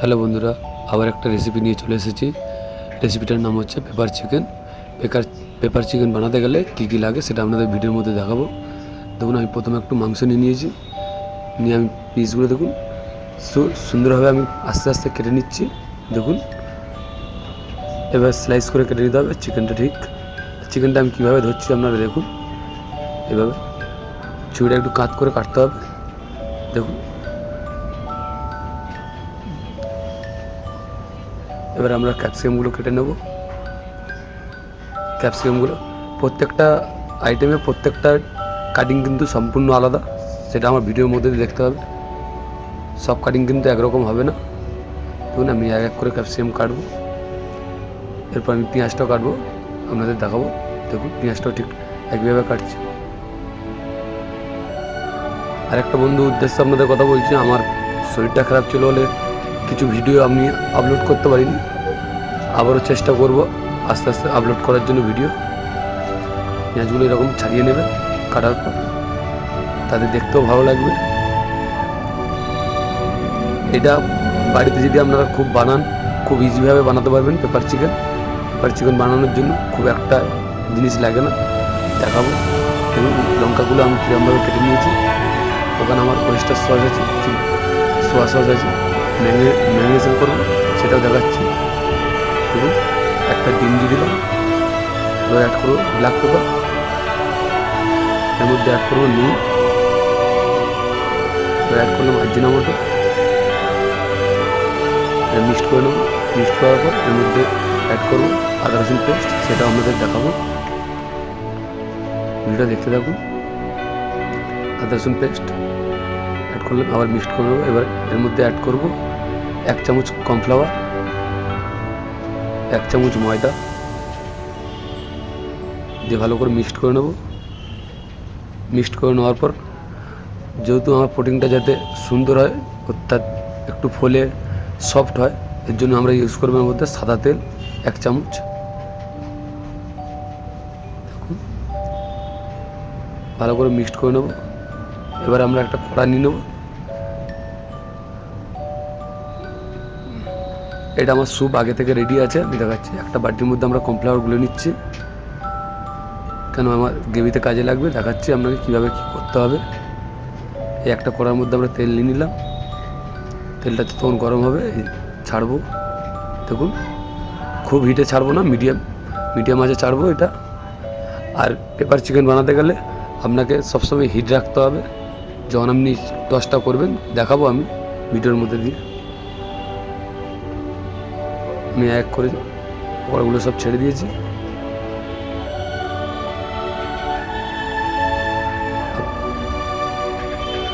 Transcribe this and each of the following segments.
Hello বন্ধুরা, আবার একটা রেসিপি নিয়ে চলে এসেছি। রেসিপিটার নাম হচ্ছে pepper chicken pepper pepper chicken বানাতে গেলে কী কী লাগে সেটা আপনাদের ভিডিওর মধ্যে দেখাবো। দেখুন, আমি প্রথমে একটু মাংস নিয়ে নিয়েছি। নিয়ে আমি পিসগুলো দেখুন। সুন্দরভাবে আমি আস্তে আস্তে কেটে নিচ্ছি। দেখুন, এবার স্লাইস করে কেটে নিতে হবে চিকেনটা ঠিক। চিকেনটা আমি কীভাবে ধরছি আপনারা দেখুন। এভাবে, ছুরিটা একটু কাত করে কাটতে হবে। দেখুন এবার আমরা ক্যাপসিকামগুলো কেটে নেব। ক্যাপসিকামগুলো প্রত্যেকটা আইটেমে প্রত্যেকটা কাটিং কিন্তু সম্পূর্ণ আলাদা, সেটা আমার ভিডিওর মধ্যে দেখতে হবে। সব কাটিং কিন্তু একরকম হবে না। দেখুন, আমি এক এক করে ক্যাপসিকাম কাটবো। এরপর আমি পেঁয়াজটাও কাটবো, আপনাদের দেখাবো। দেখুন, পেঁয়াজটাও ঠিক একইভাবে কাটছি। আর একটা বন্ধু উদ্দেশ্যে আপনাদের কথা বলছি, আমার শরীরটা খারাপ ছিল বলে কিছু ভিডিও আমি আপলোড করতে পারিনি। আবারও চেষ্টা করব আস্তে আস্তে আপলোড করার জন্য ভিডিও পেঁয়াজগুলো এরকম ছাড়িয়ে নেবে, কাটার পর। তাদের দেখতেও ভালো লাগবে। এটা বাড়িতে যদি আপনারা খুব বানান, খুব ইজিভাবে বানাতে পারবেন পেপার চিকেন পেপার চিকেন বানানোর জন্য খুব একটা জিনিস লাগে না। দেখাবো। এবং লঙ্কাগুলো আমি কীরকমভাবে কেটে নিয়েছি। ওখানে আমার ওয়েস্টার সস আছে সোয়া সস আছে। ম্যারিনেশন করব, সেটাও দেখাচ্ছি। দেখুন, একটা ডিম দিয়ে দিলাম। এবার অ্যাড করব ব্ল্যাক পেপার এর মধ্যে অ্যাড করব নুন। এবার অ্যাড করলাম আজিনা মতো মিক্সড করে নেব। মিক্সড করার পর এর মধ্যে অ্যাড করব আদা, রসুন পেস্ট সেটা আমাদের দেখাবো। ভিডিওটা দেখতে থাকুন। আদা, রসুন পেস্ট করলাম আবার মিক্সড করে নেব এবার এর মধ্যে অ্যাড করব এক চামচ কর্নফ্লাওয়ার এক চামচ ময়দা। দিয়ে ভালো করে মিক্সড করে নেব। মিক্সড করে নেওয়ার পর যেহেতু আমার প্রোটিনটা যাতে সুন্দর হয়, অর্থাৎ একটু ফলে সফট হয়, এর জন্য আমরা ইউজ করব এর মধ্যে সাদা তেল, এক চামচ। ভালো করে মিক্সড করে নেব। এবার আমরা একটা কড়া নিয়ে নেব। এটা আমার স্যুপ আগে থেকে রেডি আছে। আমি দেখাচ্ছি। একটা বাটির মধ্যে আমরা কর্নফ্লাওয়ার গুলে নিচ্ছি। কেন আমার গ্রেভিতে কাজে লাগবে? দেখাচ্ছি আপনাকে কীভাবে কী করতে হবে। এই একটা কড়ার মধ্যে আমরা তেল নিয়ে নিলাম। তেলটা তখন গরম হবে ছাড়বো। দেখুন, খুব হিটে ছাড়বো না মিডিয়াম মিডিয়াম আঁচে ছাড়বো এটা। আর পেপার চিকেন বানাতে গেলে আপনাকে সবসময় হিট রাখতে হবে। যখন আপনি টসটা করবেন, দেখাবো আমি ভিডিওর মধ্যে দিয়ে। আমি এক করে পকোড়াগুলো সব ছেড়ে দিয়েছি।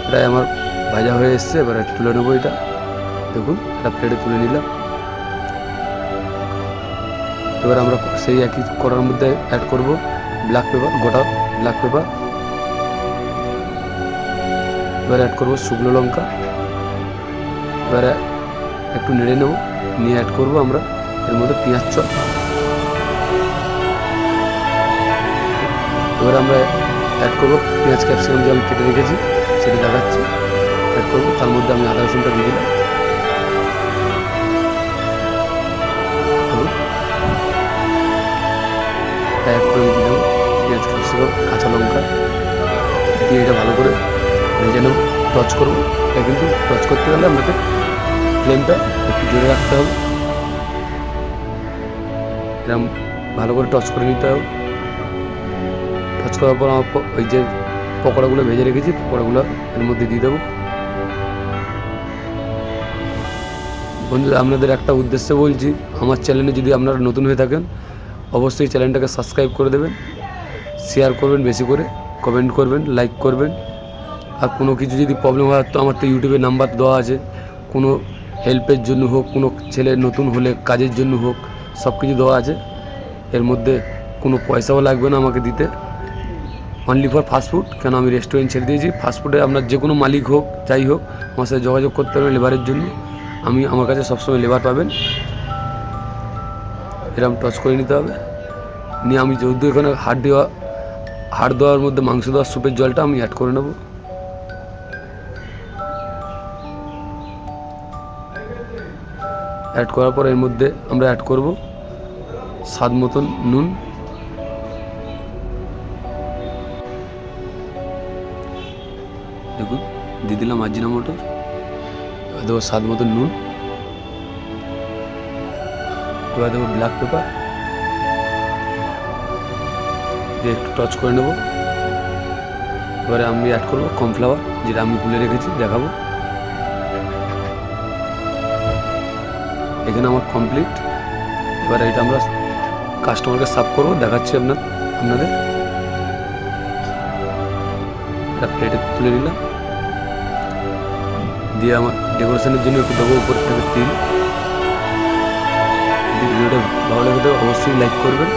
প্রায় আমার ভাজা হয়ে এসছে, এবার তুলে নেব এটা। দেখুন, একটা প্লেটে তুলে নিলাম। এবার আমরা সেই একই কড়ার মধ্যে অ্যাড করব ব্ল্যাক পেপার গোটা ব্ল্যাক পেপার এবার অ্যাড করব শুকনো লঙ্কা। এবারে একটু নেড়ে নেব। নিয়ে অ্যাড করব আমরা। এর মধ্যে পেঁয়াজ চপ। এবার আমরা অ্যাড করব পেঁয়াজ ক্যাপসিকাম যে আমি কেটে রেখেছি, সেটা দেখাচ্ছি। অ্যাড করব, তার মধ্যে আমি আদা, রসুনটা দিয়ে দিলাম। অ্যাড করে দেবো পেঁয়াজ ক্যাপসিকাম কাঁচা লঙ্কা। দিয়ে এটা ভালো করে ভেজে নেব টচ করব। এটা কিন্তু টচ করতে গেলে আমাদের ফ্লেমটা একটু জোরে রাখতে হবে। এরকম ভালো করে টচ করে নিতে হবে। টচ করার পর আমার ওই যে পকোড়াগুলো ভেজে রেখেছি, পকোড়াগুলো এর মধ্যে দিয়ে দেবো। বন্ধুরা, আপনাদের একটা উদ্দেশ্যে বলছি, আমার চ্যানেলে যদি আপনারা নতুন হয়ে থাকেন, অবশ্যই চ্যানেলটাকে সাবস্ক্রাইব করে দেবেন শেয়ার করবেন বেশি করে কমেন্ট করবেন লাইক করবেন। আর কোনো কিছু যদি প্রবলেম হয়, তো আমার তো ইউটিউবে নাম্বার দেওয়া আছে। কোনো হেল্পের জন্য হোক, কোনো ছেলে নতুন হলে, কাজের জন্য হোক, সব কিছু দেওয়া আছে। এর মধ্যে কোনো পয়সাও লাগবে না আমাকে দিতে। অনলি ফর ফাস্টফুড কেন আমি রেস্টুরেন্ট ছেড়ে দিয়েছি। ফাস্টফুডে আপনার যে কোনো মালিক হোক, যাই হোক, আমার সাথে যোগাযোগ করতে পারবেন লেবারের জন্য। আমি, আমার কাছে সবসময় লেবার পাবেন। এরকম টচ করে নিতে হবে। নিয়ে আমি যেহেতু এখানে হাড় দেওয়া, হাড় দেওয়ার মধ্যে মাংস দেওয়ার স্যুপের জলটা আমি অ্যাড করে নেব। অ্যাড করার পর এর মধ্যে আমরা অ্যাড করব স্বাদ মতন নুন। দেখুন, দিয়ে দিলাম আজিনা মটর, এবার দেবো স্বাদ মতন নুন। এবার দেবো ব্ল্যাক পেপার দিয়ে একটু টচ করে নেব। এবারে আমি অ্যাড করব কর্নফ্লাওয়ার যেটা আমি গুলে রেখেছি, দেখাবো। এখানে আমার কমপ্লিট এবার এটা আমরা কাস্টমারকে সাফ করব, দেখাচ্ছি আপনার, আপনাদের। এটা প্লেটে তুলে নিলাম। দিয়ে আমার ডেকোরেশনের জন্য একটু দেবো উপর থেকে তিল। ভিডিওটা ভালো লেগে অবশ্যই লাইক করবেন।